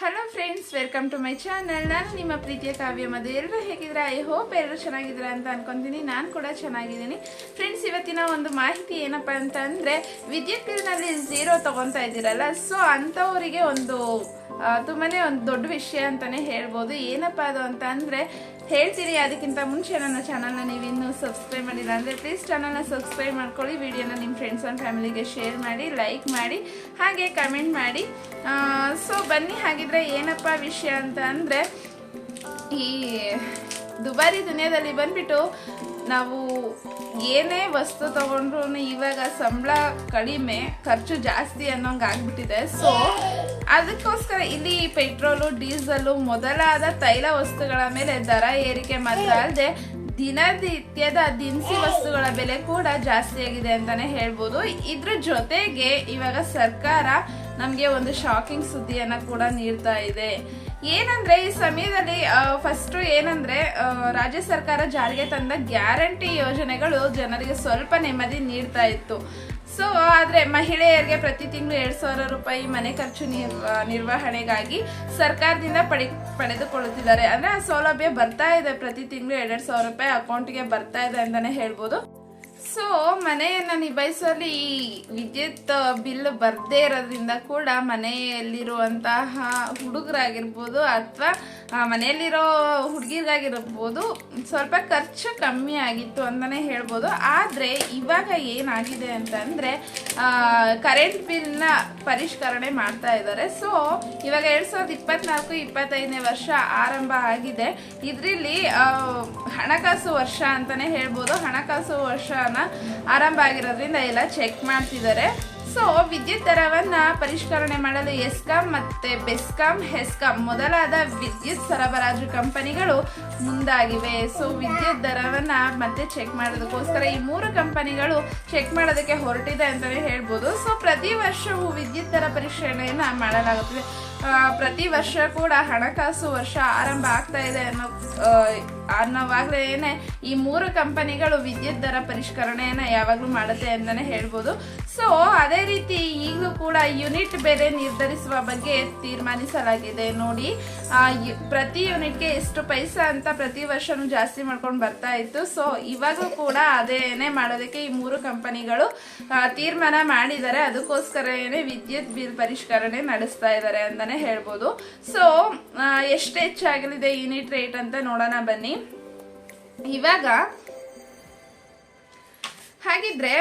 很 friends welcome to my channel ನಾನು ನಿಮ್ಮ ಪ್ರೀತಿಯ ಕಾವ್ಯ ಮದುವೆ ಎಲ್ಲರೂ ಹೇಗಿದ್ರೆ ಐ ಹೋಪ್ ಎಲ್ಲರೂ ಚೆನ್ನಾಗಿದ್ದೀರಾ ಅಂತ ಅನ್ಕೊಂತೀನಿ. ನಾನು ಕೂಡ ಚೆನ್ನಾಗಿದ್ದೀನಿ. ಫ್ರೆಂಡ್ಸ್ ಇವತ್ತಿನ ಒಂದು ಮಾಹಿತಿ ಏನಪ್ಪ ಅಂತ ಅಂದರೆ ವಿದ್ಯುತ್ ಬಿಲ್ನಲ್ಲಿ ಝೀರೋ ತಗೊತಾ ಇದ್ದೀರಲ್ಲ? ಸೊ ಅಂಥವರಿಗೆ ಒಂದು ತುಂಬಾ ಒಂದು ದೊಡ್ಡ ವಿಷಯ ಅಂತಾನೆ ಹೇಳ್ಬೋದು. ಏನಪ್ಪ ಅದು ಅಂತ ಅಂದರೆ ಹೇಳ್ತೀನಿ ಅದಕ್ಕಿಂತ ಮುಂಚೆ ನನ್ನ ಚಾನಲ್ನ ನೀವು ಇನ್ನೂ ಸಬ್ಸ್ಕ್ರೈಬ್ ಮಾಡಿಲ್ಲ ಅಂದರೆ ಪ್ಲೀಸ್ ಚಾನಲ್ನ ಸಬ್ಸ್ಕ್ರೈಬ್ ಮಾಡ್ಕೊಳ್ಳಿ. ವಿಡಿಯೋನ ನಿಮ್ಮ ಫ್ರೆಂಡ್ಸ್ ಆ್ಯಂಡ್ ಫ್ಯಾಮಿಲಿಗೆ ಶೇರ್ ಮಾಡಿ ಲೈಕ್ ಮಾಡಿ, ಹಾಗೆ ಕಮೆಂಟ್ ಮಾಡಿ. ಸೊ ಬನ್ನಿ. ಹಾಗಿದ್ರೆ ಏನಪ್ಪ ವಿಷಯ ಅಂತ ಅಂದರೆ ಈ ದುಬಾರಿ ದುನಿಯಾದಲ್ಲಿ ಬಂದ್ಬಿಟ್ಟು ನಾವು ಏನೇ ವಸ್ತು ತಗೊಂಡ್ರು ಇವಾಗ ಸಂಬಳ ಕಡಿಮೆ, ಖರ್ಚು ಜಾಸ್ತಿ ಅನ್ನೋಂಗೆ ಆಗ್ಬಿಟ್ಟಿದೆ. ಸೊ ಅದಕ್ಕೋಸ್ಕರ ಇಲ್ಲಿ ಪೆಟ್ರೋಲು, ಡೀಸಲು ಮೊದಲಾದ ತೈಲ ವಸ್ತುಗಳ ಮೇಲೆ ದರ ಏರಿಕೆ ಮಾತ್ರ ಅಲ್ಲದೆ ದಿನನಿತ್ಯದ ದಿನಸಿ ವಸ್ತುಗಳ ಬೆಲೆ ಕೂಡ ಜಾಸ್ತಿ ಆಗಿದೆ ಅಂತಾನೆ ಹೇಳ್ಬೋದು. ಇದ್ರ ಜೊತೆಗೆ ಇವಾಗ ಸರ್ಕಾರ ನಮಗೆ ಒಂದು ಶಾಕಿಂಗ್ ಸುದ್ದಿಯನ್ನ ಕೂಡ ನೀಡ್ತಾ ಇದೆ. ಏನಂದ್ರೆ, ಈ ಸಮಯದಲ್ಲಿ ಫಸ್ಟ್ ಏನಂದ್ರೆ ರಾಜ್ಯ ಸರ್ಕಾರ ಜಾರಿಗೆ ತಂದ ಗ್ಯಾರಂಟಿ ಯೋಜನೆಗಳು ಜನರಿಗೆ ಸ್ವಲ್ಪ ನೆಮ್ಮದಿ ನೀಡ್ತಾ ಇತ್ತು. ಸೊ ಆದರೆ ಮಹಿಳೆಯರಿಗೆ ಪ್ರತಿ ತಿಂಗಳು ಎರಡ್ ಸಾವಿರ ರೂಪಾಯಿ ಮನೆ ಖರ್ಚು ನಿರ್ವ, ನಿರ್ವಹಣೆಗಾಗಿ ಸರ್ಕಾರದಿಂದ ಪಡಿ, ಪಡೆದುಕೊಳ್ಳುತ್ತಿದ್ದಾರೆ. ಅಂದ್ರೆ ಆ ಸೌಲಭ್ಯ ಬರ್ತಾ ಇದೆ. ಪ್ರತಿ ತಿಂಗಳು ಎರಡೆರಡು ಸಾವಿರ ರೂಪಾಯಿ ಅಕೌಂಟ್ಗೆ ಬರ್ತಾ ಇದೆ ಅಂತಾನೆ ಹೇಳ್ಬೋದು. ಸೊ ಮನೆಯನ್ನು ನಿಭಾಯಿಸುವಲ್ಲಿ ಈ ವಿದ್ಯುತ್ ಬಿಲ್ ಬರ್ದೇ ಇರೋದ್ರಿಂದ ಕೂಡ ಮನೆಯಲ್ಲಿರುವಂತಹ ಹುಡುಗರಾಗಿರ್ಬೋದು ಅಥವಾ ಮನೆಯಲ್ಲಿರೋ ಹುಡುಗಿರ್ಗಾಗಿರ್ಬೋದು ಸ್ವಲ್ಪ ಖರ್ಚು ಕಮ್ಮಿ ಆಗಿತ್ತು ಅಂತಲೇ ಹೇಳ್ಬೋದು. ಆದರೆ ಇವಾಗ ಏನಾಗಿದೆ ಅಂತಂದ್ರೆ ಕರೆಂಟ್ ಬಿಲ್ನ ಪರಿಷ್ಕರಣೆ ಮಾಡ್ತಾ ಇದ್ದಾರೆ. ಸೊ ಇವಾಗ ಎರಡು ಸಾವಿರದ ಇಪ್ಪತ್ನಾಲ್ಕು, ಇಪ್ಪತ್ತೈದನೇ ವರ್ಷ ಆರಂಭ ಆಗಿದೆ. ಇದರಲ್ಲಿ ಹಣಕಾಸು ವರ್ಷ ಅಂತಲೇ ಹೇಳ್ಬೋದು. ಹಣಕಾಸು ವರ್ಷನ ಆರಂಭ ಆಗಿರೋದ್ರಿಂದ ಎಲ್ಲ ಚೆಕ್ ಮಾಡ್ತಿದ್ದಾರೆ. ಸೊ, ವಿದ್ಯುತ್ ದರವನ್ನ ಪರಿಷ್ಕರಣೆ ಮಾಡಲು ಎಸ್ಕಾಂ ಮತ್ತೆ ಬೆಸ್ಕಾಂ, ಹೆಸ್ಕಾಂ ಮೊದಲಾದ ವಿದ್ಯುತ್ ಸರಬರಾಜು ಕಂಪನಿಗಳು ಮುಂದಾಗಿವೆ. ಸೊ, ವಿದ್ಯುತ್ ದರವನ್ನ ಮತ್ತೆ ಚೆಕ್ ಮಾಡೋದಕ್ಕೋಸ್ಕರ ಈ ಮೂರು ಕಂಪನಿಗಳು ಚೆಕ್ ಮಾಡೋದಕ್ಕೆ ಹೊರಟಿದೆ ಅಂತಲೇ ಹೇಳ್ಬೋದು. ಸೊ, ಪ್ರತಿ ವರ್ಷವೂ ವಿದ್ಯುತ್ ದರ ಪರಿಷ್ಕರಣೆಯನ್ನ ಮಾಡಲಾಗುತ್ತದೆ. ಪ್ರತಿ ವರ್ಷ ಕೂಡ ಹಣಕಾಸು ವರ್ಷ ಆರಂಭ ಆಗ್ತಾ ಇದೆ ಅನ್ನೋ ಅನ್ನೋವಾಗಲೇ ಈ ಮೂರು ಕಂಪನಿಗಳು ವಿದ್ಯುತ್ ದರ ಪರಿಷ್ಕರಣೆಯನ್ನು ಯಾವಾಗಲೂ ಮಾಡುತ್ತೆ ಅಂತಲೇ ಹೇಳ್ಬೋದು. ಸೊ ಅದೇ ರೀತಿ ಈಗಲೂ ಕೂಡ ಯೂನಿಟ್ ಬೆಲೆ ನಿರ್ಧರಿಸುವ ಬಗ್ಗೆ ತೀರ್ಮಾನಿಸಲಾಗಿದೆ ನೋಡಿ. ಪ್ರತಿ ಯೂನಿಟ್ಗೆ ಎಷ್ಟು ಪೈಸಾ ಅಂತ ಪ್ರತಿ ವರ್ಷನೂ ಜಾಸ್ತಿ ಮಾಡ್ಕೊಂಡು ಬರ್ತಾ ಇತ್ತು. ಸೊ ಇವಾಗಲೂ ಕೂಡ ಅದೇನೇ ಮಾಡೋದಕ್ಕೆ ಈ ಮೂರು ಕಂಪನಿಗಳು ತೀರ್ಮಾನ ಮಾಡಿದ್ದಾರೆ. ಅದಕ್ಕೋಸ್ಕರನೇ ವಿದ್ಯುತ್ ಬಿಲ್ ಪರಿಷ್ಕರಣೆ ನಡೆಸ್ತಾ ಇದ್ದಾರೆ ಅಂತಾನೆ ಹೇಳ್ಬೋದು. ಸೊ ಎಷ್ಟು ಹೆಚ್ಚಾಗಲಿದೆ ಯೂನಿಟ್ ರೇಟ್ ಅಂತ ನೋಡೋಣ ಬನ್ನಿ. ಇವಾಗ, ಹಾಗಿದ್ರೆ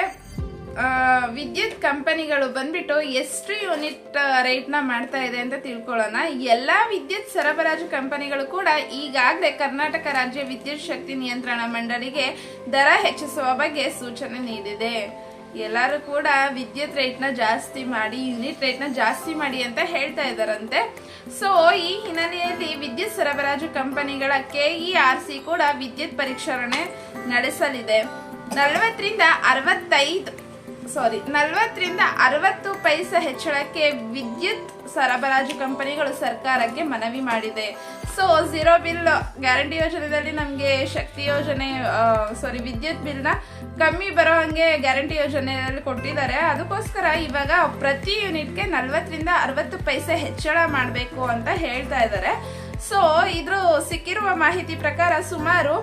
ವಿದ್ಯುತ್ ಕಂಪನಿಗಳು ಬಂದ್ಬಿಟ್ಟು ಎಷ್ಟು ಯೂನಿಟ್ ರೇಟ್ನ ಮಾಡ್ತಾ ಇದೆ ಅಂತ ತಿಳ್ಕೊಳ್ಳೋಣ. ಎಲ್ಲಾ ವಿದ್ಯುತ್ ಸರಬರಾಜು ಕಂಪನಿಗಳು ಕೂಡ ಈಗಾಗಲೇ ಕರ್ನಾಟಕ ರಾಜ್ಯ ವಿದ್ಯುತ್ ಶಕ್ತಿ ನಿಯಂತ್ರಣ ಮಂಡಳಿಗೆ ದರ ಹೆಚ್ಚಿಸುವ ಬಗ್ಗೆ ಸೂಚನೆ ನೀಡಿದೆ. ಎಲ್ಲರೂ ಕೂಡ ವಿದ್ಯುತ್ ರೇಟ್ನ ಜಾಸ್ತಿ ಮಾಡಿ, ಯೂನಿಟ್ ರೇಟ್ನ ಜಾಸ್ತಿ ಮಾಡಿ ಅಂತ ಹೇಳ್ತಾ ಇದ್ದಾರಂತೆ. ಸೊ ಈ ಹಿನ್ನೆಲೆಯಲ್ಲಿ ವಿದ್ಯುತ್ ಸರಬರಾಜು ಕಂಪನಿಗಳ ಕೆಇಆರ್ಸಿ ಕೂಡ ವಿದ್ಯುತ್ ಪರಿಷ್ಕರಣೆ ನಡೆಸಲಿದೆ. ನಲವತ್ತರಿಂದ ಅರವತ್ತೈದು ಸಾರಿ ನಲವತ್ತರಿಂದ ಅರವತ್ತು ಪೈಸೆ ಹೆಚ್ಚಳಕ್ಕೆ ವಿದ್ಯುತ್ ಸರಬರಾಜು ಕಂಪನಿಗಳು ಸರ್ಕಾರಕ್ಕೆ ಮನವಿ ಮಾಡಿದೆ. ಸೊ ಝೀರೋ ಬಿಲ್ ಗ್ಯಾರಂಟಿ ಯೋಜನೆಯಲ್ಲಿ ನಮಗೆ ಶಕ್ತಿ ಯೋಜನೆ ಸಾರಿ ವಿದ್ಯುತ್ ಬಿಲ್ನ ಕಮ್ಮಿ ಬರೋ ಹಂಗೆ ಗ್ಯಾರಂಟಿ ಯೋಜನೆಯಲ್ಲಿ ಕೊಟ್ಟಿದ್ದಾರೆ. ಅದಕ್ಕೋಸ್ಕರ ಇವಾಗ ಪ್ರತಿ ಯೂನಿಟ್ಗೆ ನಲ್ವತ್ತರಿಂದ ಅರವತ್ತು ಪೈಸೆ ಹೆಚ್ಚಳ ಮಾಡಬೇಕು ಅಂತ ಹೇಳ್ತಾ ಇದ್ದಾರೆ. ಸೊ ಇದ್ರ ಸಿಕ್ಕಿರುವ ಮಾಹಿತಿ ಪ್ರಕಾರ ಸುಮಾರು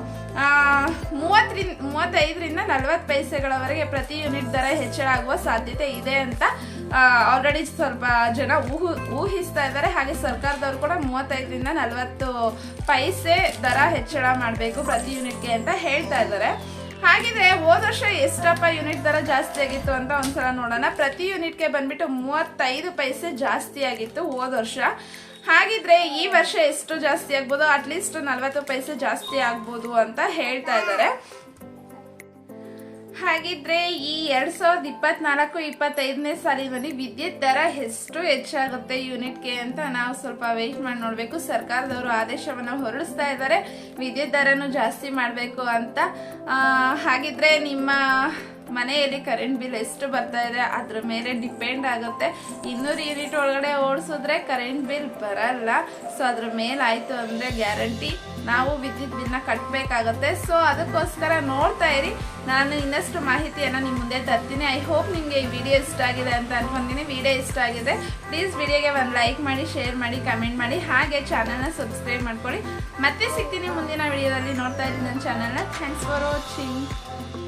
ಮೂವತ್ತರಿಂದ ಮೂವತ್ತೈದರಿಂದ ನಲವತ್ತು ಪೈಸೆಗಳವರೆಗೆ ಪ್ರತಿ ಯೂನಿಟ್ ದರ ಹೆಚ್ಚಳ ಆಗುವ ಸಾಧ್ಯತೆ ಇದೆ ಅಂತ ಆಲ್ರೆಡಿ ಸ್ವಲ್ಪ ಜನ ಊಹು, ಊಹಿಸ್ತಾ ಇದ್ದಾರೆ. ಹಾಗೆ ಸರ್ಕಾರದವರು ಕೂಡ ಮೂವತ್ತೈದರಿಂದ ನಲವತ್ತು ಪೈಸೆ ದರ ಹೆಚ್ಚಳ ಮಾಡಬೇಕು ಪ್ರತಿ ಯೂನಿಟ್ಗೆ ಅಂತ ಹೇಳ್ತಾ ಇದ್ದಾರೆ. ಹಾಗಿದ್ರೆ ಹೋದ ವರ್ಷ ಎಷ್ಟಪ್ಪ ಯೂನಿಟ್ ದರ ಜಾಸ್ತಿ ಆಗಿತ್ತು ಅಂತ ಒಂದ್ಸಲ ನೋಡೋಣ. ಪ್ರತಿ ಯೂನಿಟ್ಗೆ ಬಂದ್ಬಿಟ್ಟು ಮೂವತ್ತೈದು ಪೈಸೆ ಜಾಸ್ತಿ ಆಗಿತ್ತು ಹೋದ ವರ್ಷ. ಹಾಗಿದ್ರೆ ಈ ವರ್ಷ ಎಷ್ಟು ಜಾಸ್ತಿ ಆಗ್ಬೋದು? ಅಟ್ಲೀಸ್ಟ್ ನಲ್ವತ್ತು ಪೈಸೆ ಜಾಸ್ತಿ ಆಗ್ಬೋದು ಅಂತ ಹೇಳ್ತಾ ಇದ್ದಾರೆ. ಹಾಗಿದ್ರೆ ಈ ಎರಡ್ ಸಾವಿರದ ಇಪ್ಪತ್ನಾಲ್ಕು, ಇಪ್ಪತ್ತೈದನೇ ಸಾಲಿನಲ್ಲಿ ವಿದ್ಯುತ್ ದರ ಎಷ್ಟು ಹೆಚ್ಚಾಗುತ್ತೆ ಯೂನಿಟ್ಗೆ ಅಂತ ನಾವು ಸ್ವಲ್ಪ ವೆಯ್ಟ್ ಮಾಡಿ ನೋಡಬೇಕು. ಸರ್ಕಾರದವರು ಆದೇಶವನ್ನು ಹೊರಡಿಸ್ತಾ ಇದ್ದಾರೆ. ವಿದ್ಯುತ್ ದರನು ಜಾಸ್ತಿ ಮಾಡಬೇಕು ಅಂತ. ಹಾಗಿದ್ರೆ ನಿಮ್ಮ ಮನೆಯಲ್ಲಿ ಕರೆಂಟ್ ಬಿಲ್ ಎಷ್ಟು ಬರ್ತಾ ಇದೆ, ಅದ್ರ ಮೇಲೆ ಡಿಪೆಂಡ್ ಆಗುತ್ತೆ. ಇನ್ನೂರು ಯೂನಿಟ್ ಒಳಗಡೆ ಓಡಿಸಿದ್ರೆ ಕರೆಂಟ್ ಬಿಲ್ ಬರಲ್ಲ. ಸೊ ಅದ್ರ ಮೇಲೆ ಆಯಿತು ಅಂದರೆ ಗ್ಯಾರಂಟಿ ನಾವು ವಿದ್ಯುತ್ ಬಿಲ್ನ ಕಟ್ಟಬೇಕಾಗತ್ತೆ ಸೊ ಅದಕ್ಕೋಸ್ಕರ ನೋಡ್ತಾ ಇರಿ. ನಾನು ಇನ್ನಷ್ಟು ಮಾಹಿತಿಯನ್ನು ನಿಮ್ಮ ಮುಂದೆ ತರ್ತೀನಿ. ಐ ಹೋಪ್ ನಿಮಗೆ ಈ ವಿಡಿಯೋ ಇಷ್ಟ ಆಗಿದೆ ಅಂತ ಅನ್ಕೊಂಡಿನಿ. ವಿಡಿಯೋ ಇಷ್ಟ ಆಗಿದೆ ಪ್ಲೀಸ್ ವಿಡಿಯೋಗೆ ಒಂದು ಲೈಕ್ ಮಾಡಿ ಶೇರ್ ಮಾಡಿ ಕಮೆಂಟ್ ಮಾಡಿ. ಹಾಗೆ ಚಾನಲ್ನ ಸಬ್ಸ್ಕ್ರೈಬ್ ಮಾಡ್ಕೊಳ್ಳಿ. ಮತ್ತೆ ಸಿಗ್ತೀನಿ ಮುಂದಿನ ವಿಡಿಯೋದಲ್ಲಿ ನೋಡ್ತಾ ಇದ್ದೀನಿ ನನ್ನ ಚಾನಲ್ನ ಥ್ಯಾಂಕ್ಸ್ ಫಾರ್ ವಾಚಿಂಗ್